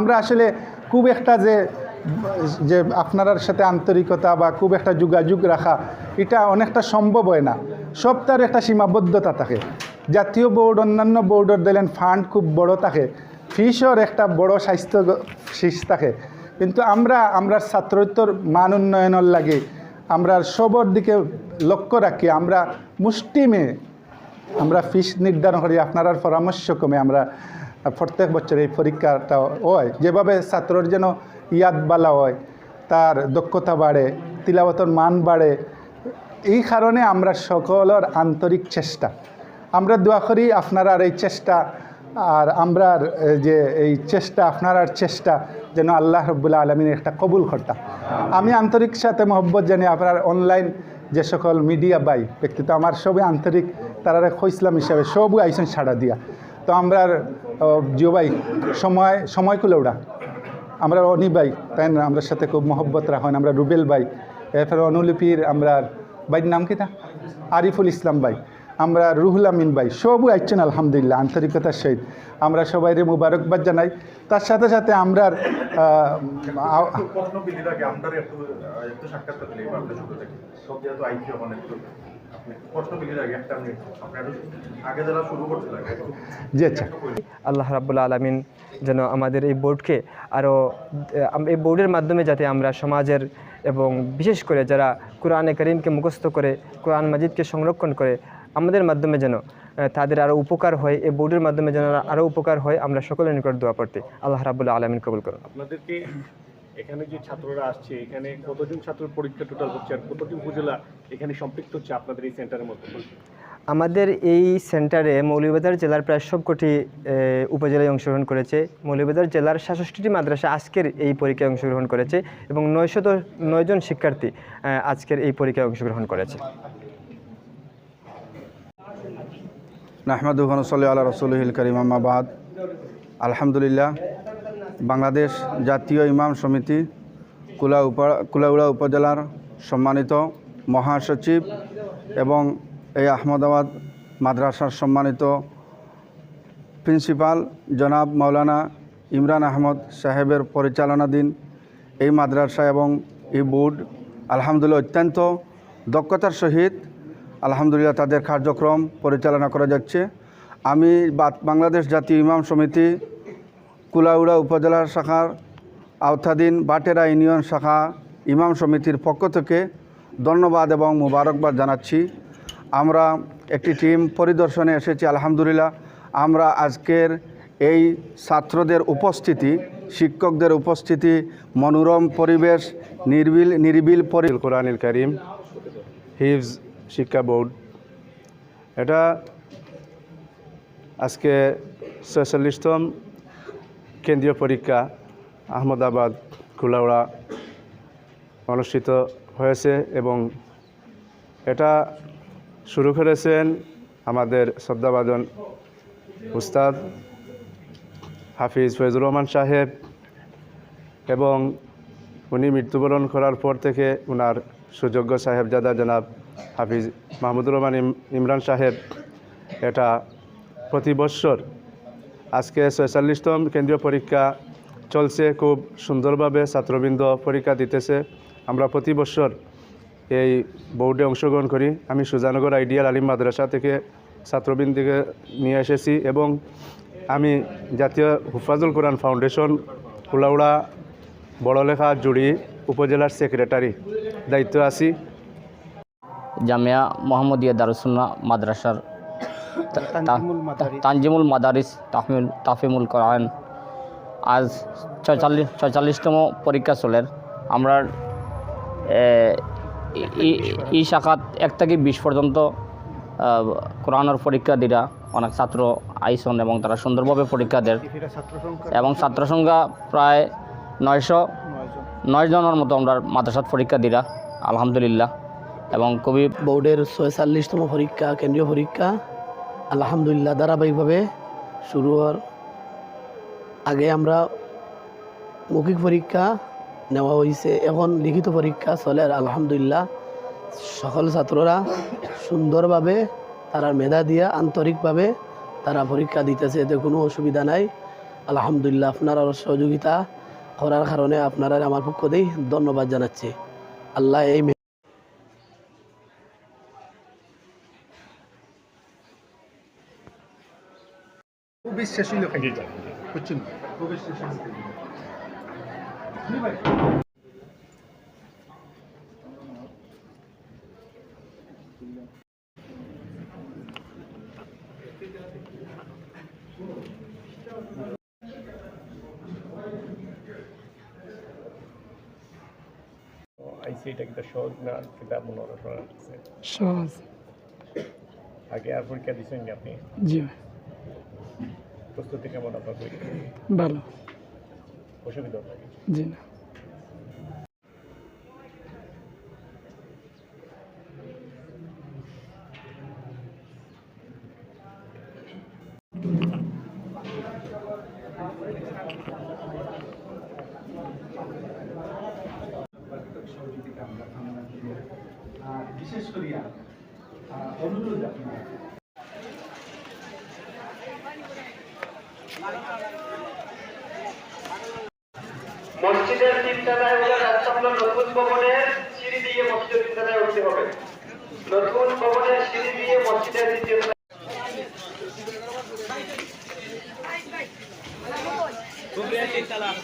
আমরা আসলে খুব একটা যে যে আপনার সাথে আন্তরিকতা বা খুব একটা যোগাযোগ রাখা, এটা অনেকটা সম্ভব হয় না। সব তার একটা সীমাবদ্ধতা থাকে। জাতীয় বোর্ড, অন্যান্য বোর্ডের দিলেন ফান্ড খুব বড় থাকে। ফিসর একটা বড় স্বাস্থ্য শীষ থাকে। কিন্তু আমরা আমরা ছাত্রত্বর মান উন্নয়নের লাগে আমরা সবর দিকে লক্ষ্য রাখি, আমরা মুষ্টিমে আমরা ফিস নির্ধারণ করি আপনার পরামর্শ কমে আমরা প্রত্যেক বছর এই পরীক্ষাটা হয়। যেভাবে ছাত্রর যেন ইয়াদ বালা হয়, তার দক্ষতা বাড়ে তিলাবতর মান বাড়ে, এই কারণে আমরা সকলের আন্তরিক চেষ্টা। আমরা দোয়া করি আপনার আর এই চেষ্টা, আর আমরা যে এই চেষ্টা, আপনার আর চেষ্টা যেন আল্লাহ রব্বুল্লা আলমিনের একটা কবুল কর্তা। আমি আন্তরিক সাথে মহব্বত জানি আপনার অনলাইন যে সকল মিডিয়া বাই ব্যক্তিত্ব আমার সবই আন্তরিক তারা খইসলাম হিসাবে, সবই আইসন ছাড়া দিয়া। তো আমরা জিও ভাই সময় সময় কুলেওড়া আমরা অনি ভাই তাই না? আমরা সাথে খুব মহব্বত রাখেন আমরা রুবেল ভাই এরপরে অনুলিপির আমরা ভাইয়ের নাম কিতা আরিফুল ইসলাম ভাই। আমরা রুহুল আমিন ভাই সবই আইছেন আলহামদুলিল্লাহ আন্তরিকতার সহিত। আমরা সবাই মুবারকবাদ জানাই। তার সাথে সাথে আমরা আহ, জি আচ্ছা। আল্লাহ রাবুল্লা আলমিন যেন আমাদের এই বোর্ডকে আরও এই বোর্ডের মাধ্যমে যাতে আমরা সমাজের এবং বিশেষ করে যারা কোরআনে করিমকে মুখস্থ করে কোরআন মাজিদকে সংরক্ষণ করে আমাদের মাধ্যমে যেন তাদের আরও উপকার হয় এই বোর্ডের মাধ্যমে যেন আরও উপকার হয় আমরা সকলের নিকট দোয়া করতে আল্লাহ রাবুল্লাহ আলমিন কবুল করুন। আপনাদেরকে এখানে যে ছাত্ররা আসছে এখানে কতজন ছাত্র পরীক্ষা টোটাল হচ্ছে আর কতটি উপজেলা এখানে সম্পৃক্ত হচ্ছে আপনাদের এই সেন্টারের মধ্যে? আমাদের এই সেন্টারে মৌলভীবাজার জেলার প্রায় সবকটি উপজেলায় অংশগ্রহণ করেছে। মৌলভীবাজার জেলার সাতষট্টিটি মাদ্রাসা আজকের এই পরীক্ষায় অংশগ্রহণ করেছে এবং নয়শত নয়জন শিক্ষার্থী আজকের এই পরীক্ষায় অংশগ্রহণ করেছে। নাহমাদুহন সাল্লি আল্লাহ রসুলহিল করিম আহমাবাদ আলহামদুলিল্লাহ বাংলাদেশ জাতীয় ইমাম সমিতি কুলা কুলাউড়া উপজেলার সম্মানিত মহাসচিব এবং এই আহমদাবাদ মাদ্রাসার সম্মানিত প্রিন্সিপাল জনাব মাওলানা ইমরান আহমদ সাহেবের পরিচালনাধীন এই মাদ্রাসা এবং এই বোর্ড আলহামদুলিল্লাহ অত্যন্ত দক্ষতার সহিত আলহামদুলিল্লাহ তাদের কার্যক্রম পরিচালনা করা যাচ্ছে। আমি বাংলাদেশ জাতীয় ইমাম সমিতি কুলাউড়া উপজেলার শাখার আওতাধীন বাটেরা ইউনিয়ন শাখা ইমাম সমিতির পক্ষ থেকে ধন্যবাদ এবং মুবারকবাদ জানাচ্ছি। আমরা একটি টিম পরিদর্শনে এসেছি, আলহামদুলিল্লাহ। আমরা আজকের এই ছাত্রদের উপস্থিতি, শিক্ষকদের উপস্থিতি, মনোরম পরিবেশ, নির্বিল, নিরিবিল পরি কোরআনিল করিম, হিফজ শিক্ষা বোর্ড। এটা আজকে ছয়চল্লিশতম কেন্দ্রীয় পরীক্ষা আহমদাবাদ কুলাউড়া অনুষ্ঠিত হয়েছে এবং এটা শুরু করেছেন আমাদের শ্রদ্ধাভাজন উস্তাদ হাফিজ ফৈজুর রহমান সাহেব এবং উনি মৃত্যুবরণ করার পর থেকে ওনার সুযোগ্য সাহেব সাহেবজাদা জনাব হাফিজ মাহমুদুর রহমান ইমরান সাহেব। এটা প্রতি বৎসর আজকে ছয়চল্লিশতম কেন্দ্রীয় পরীক্ষা চলছে। খুব সুন্দরভাবে ছাত্রবৃন্দ পরীক্ষা দিতেছে। আমরা প্রতি বছর এই বোর্ডে অংশগ্রহণ করি। আমি সুজানগর আইডিয়াল আলিম মাদ্রাসা থেকে ছাত্রবৃন্দকে নিয়ে এসেছি এবং আমি জাতীয় হুফাজুল কোরআন ফাউন্ডেশন কুলাউড়া বড়লেখা, জুড়ি উপজেলার সেক্রেটারি দায়িত্ব আছি। জামিয়া মোহাম্মদিয়া দারুসুন্না মাদ্রাসার তানজিমুল মাদারিস। তাহমিল তাফিমুল কোরআন। আজ ছয়চল্লিশ ছয়চল্লিশতম পরীক্ষা চলের। আমরা ই- শাখাত এক থেকে বিশ পর্যন্ত কোরআনের পরীক্ষা দিরা। অনেক ছাত্র আইসন এবং তারা সুন্দরভাবে পরীক্ষা দেয় এবং ছাত্র সংখ্যা প্রায় নয়শো নয় জনের মতো আমরা মাদ্রাসাত পরীক্ষা দিরা আলহামদুলিল্লাহ। এবং কবি বোর্ডের ছয়চল্লিশতম পরীক্ষা কেন্দ্রীয় পরীক্ষা। আলহামদুলিল্লাহ, ধারাবাহিকভাবে শুরু হওয়ার আগে আমরা মৌখিক পরীক্ষা নেওয়া হয়েছে। এখন লিখিত পরীক্ষা চলে আর আলহামদুলিল্লাহ, সকল ছাত্ররা সুন্দরভাবে তারা মেধা দিয়া আন্তরিকভাবে তারা পরীক্ষা দিতেছে। এতে কোনো অসুবিধা নাই। আলহামদুলিল্লাহ, আপনার সহযোগিতা করার কারণে আপনারা আমার পক্ষ দিয়ে ধন্যবাদ জানাচ্ছি। আল্লাহ এই মে- খুব বিশ্বাস হইল খাই বুঝছেন খুব বিশ্বাস আইসি এটা কিন্তু সহজ না কিতাব মনে সহজ। আগে আর পরীক্ষা দিচ্ছেন নি আপনি? জি প্রস্তুতি কেমন আপনার ভালো। অসুবিধা জি না। আর বিশেষ করিয়া আহ, অনুরোধ আপনার মসজিদের তিনতলায় উঠে রাস্তা নতুন ভবনের সিঁড়ি দিয়ে মসজিদের তিনতলায় উঠতে হবে। নতুন ভবনের সিঁড়ি দিয়ে মসজিদের দ্বিতীয় তলায়